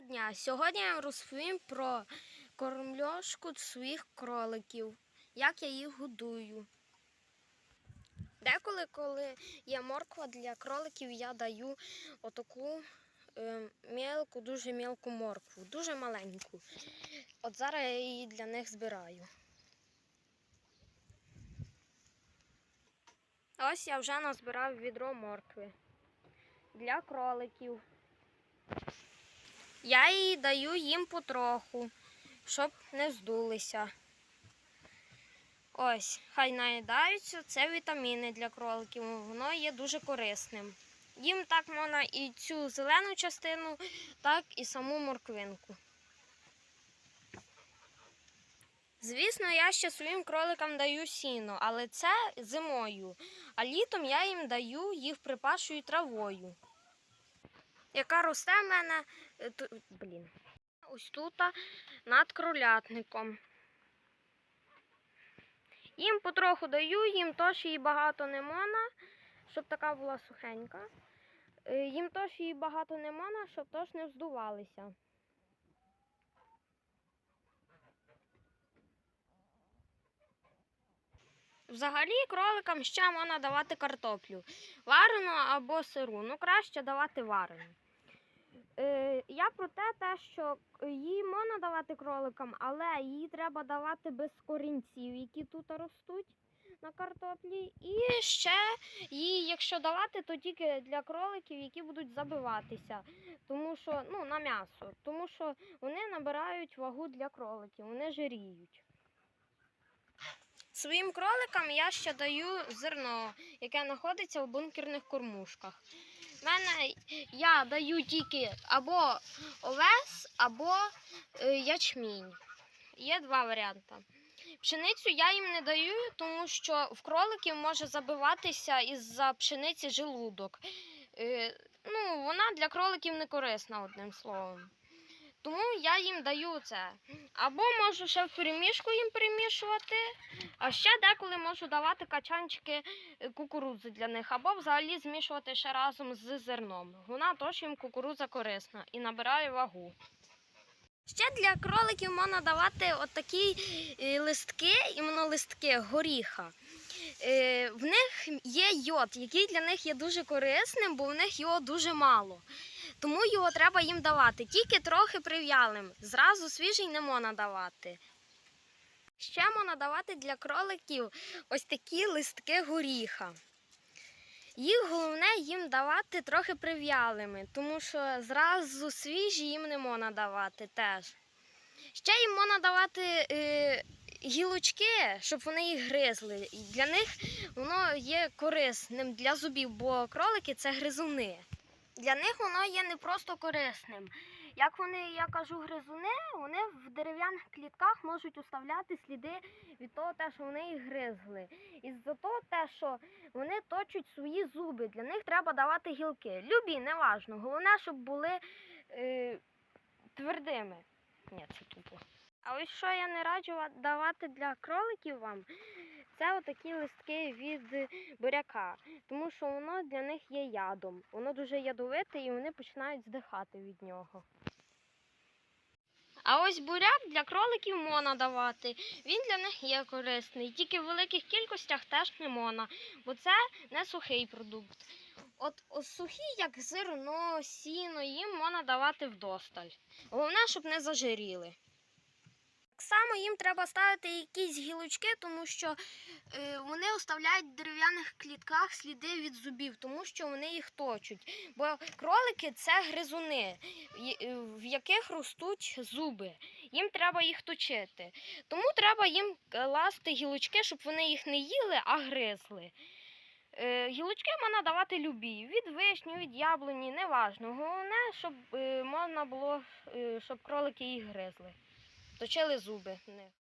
Дня! Сьогодні я вам розповім про кормльошку своїх кроликів, як я їх годую. Деколи, коли є морква для кроликів, я даю отаку е, мілку, дуже мілку моркву, дуже маленьку. От зараз я її для них збираю. Ось я вже назбирав відро моркви для кроликів. Я її даю їм потроху, щоб не здулися. Ось, хай наїдаються, це вітаміни для кроликів, воно є дуже корисним. Їм так можна і цю зелену частину, так і саму морквинку. Звісно, я ще своїм кроликам даю сіно, але це зимою, а літом я їм даю їх припашою травою яка росте в мене е, блін, ось тут над кролятником. Їм потроху даю, їм теж її багато не можна, щоб така була сухенька. Е, Їм теж її багато не можна, щоб теж не вздувалися. Взагалі кроликам ще можна давати картоплю. Варену або сиру. Ну, краще давати варену. Е, я про те, те, що її можна давати кроликам, але її треба давати без корінців, які тут ростуть на картоплі. І ще її, якщо давати, то тільки для кроликів, які будуть забиватися, тому що ну, на м'ясо, тому що вони набирають вагу для кроликів, вони жиріють. Своїм кроликам я ще даю зерно, яке знаходиться в бункерних кормушках. Мене я даю тільки або овес, або е, ячмінь. Є два варіанти. Пшеницю я їм не даю, тому що в кроликів може забиватися із-за пшениці желудок. Е, ну, вона для кроликів не корисна, одним словом. Тому я їм даю це. Або можу ще в перемішку їм перемішувати, а ще деколи можу давати качанчики е, кукурудзи для них, або взагалі змішувати ще разом з зерном. Вона теж їм кукурудза корисна і набирає вагу. Ще для кроликів можна давати отакі е, листки, іменно листки горіха. Е, В них є йод, який для них є дуже корисним, бо в них його дуже мало. Тому його треба їм давати, тільки трохи прив'ялим. Зразу свіжий не можна давати. Ще можна давати для кроликів ось такі листки горіха. Їх головне їм давати трохи прив'ялими, тому що зразу свіжі їм не можна давати теж. Ще їм можна давати е, гілочки, щоб вони їх гризли. І для них воно є корисним для зубів, бо кролики це гризуни. Для них воно є не просто корисним. Як вони, я кажу, гризуни, вони в дерев'яних клітках можуть оставляти сліди від того, те, що вони їх гризли. І за того, те, що вони точать свої зуби. Для них треба давати гілки. Любі, неважно. Головне, щоб були е, твердими. Ні, це тупо. А ось що я не раджу давати для кроликів вам, це отакі листки від буряка, тому що воно для них є ядом. Воно дуже ядовите і вони починають здихати від нього. А ось буряк для кроликів можна давати. Він для них є корисний. Тільки в великих кількостях теж не можна, бо це не сухий продукт. От, от сухі, як зерно, сіно, їм можна давати вдосталь. Головне, щоб не зажиріли. Так само їм треба ставити якісь гілочки, тому що е, вони оставляють в дерев'яних клітках сліди від зубів, тому що вони їх точуть. Бо кролики це гризуни, е, в яких ростуть зуби. Їм треба їх точити. Тому треба їм класти гілочки, щоб вони їх не їли, а гризли. Е, гілочки можна давати любі, від вишні, від яблуні, неважно. Головне, щоб можна було, щоб кролики їх гризли. Точили зуби них.